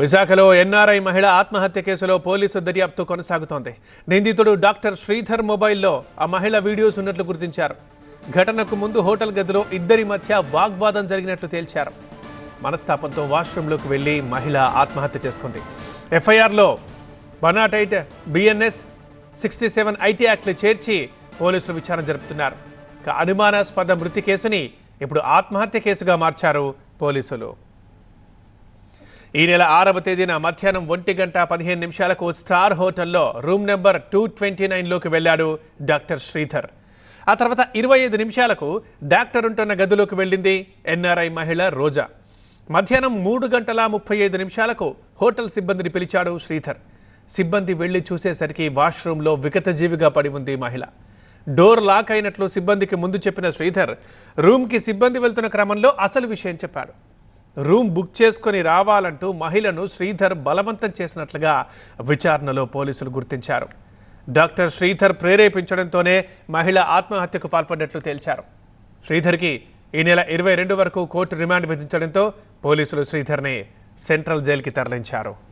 విశాఖలో ఎన్ఆర్ఐ మహిళ ఆత్మహత్య కేసులో పోలీసు దర్యాప్తు కొనసాగుతోంది. నిందితుడు డాక్టర్ శ్రీధర్ మొబైల్లో ఆ మహిళ వీడియోస్ ఉన్నట్లు గుర్తించారు. ఘటనకు ముందు హోటల్ గదిలో ఇద్దరి మధ్య వాగ్వాదం జరిగినట్లు తేల్చారు. మనస్తాపంతో వాష్రూంలోకి వెళ్ళి మహిళ ఆత్మహత్య చేసుకుంది. ఎఫ్ఐఆర్లో బనాటైట్ బిఎన్ఎస్ సిక్స్టీ సెవెన్ ఐటీ యాక్ట్లు చేర్చి పోలీసులు విచారణ జరుపుతున్నారు. అనుమానాస్పద మృతి కేసుని ఇప్పుడు ఆత్మహత్య కేసుగా మార్చారు పోలీసులు. ఈ నెల ఆరవ తేదీన మధ్యాహ్నం ఒంటి గంట పదిహేను నిమిషాలకు స్టార్ హోటల్లో రూమ్ నెంబర్ టూ ట్వంటీ నైన్లోకి వెళ్ళాడు డాక్టర్ శ్రీధర్. ఆ తర్వాత ఇరవై ఐదు నిమిషాలకు డాక్టర్ ఉంటున్న గదిలోకి వెళ్ళింది ఎన్ఆర్ఐ మహిళ రోజా. మధ్యాహ్నం మూడు గంటల ముప్పై ఐదు నిమిషాలకు హోటల్ సిబ్బందిని పిలిచాడు శ్రీధర్. సిబ్బంది వెళ్ళి చూసేసరికి వాష్రూమ్లో వికతజీవిగా పడి ఉంది మహిళ. డోర్ లాక్ అయినట్లు సిబ్బందికి ముందు చెప్పిన శ్రీధర్ రూమ్కి సిబ్బంది వెళ్తున్న క్రమంలో అసలు విషయం చెప్పాడు. రూమ్ బుక్ చేసుకొని రావాలంటూ మహిళను శ్రీధర్ బలవంతం చేసినట్లుగా విచారణలో పోలీసులు గుర్తించారు. డాక్టర్ శ్రీధర్ ప్రేరేపించడంతోనే మహిళ ఆత్మహత్యకు పాల్పడినట్లు తేల్చారు. శ్రీధర్కి ఈ నెల ఇరవై రెండు వరకు కోర్టు రిమాండ్ విధించడంతో పోలీసులు శ్రీధర్ని సెంట్రల్ జైలుకి తరలించారు.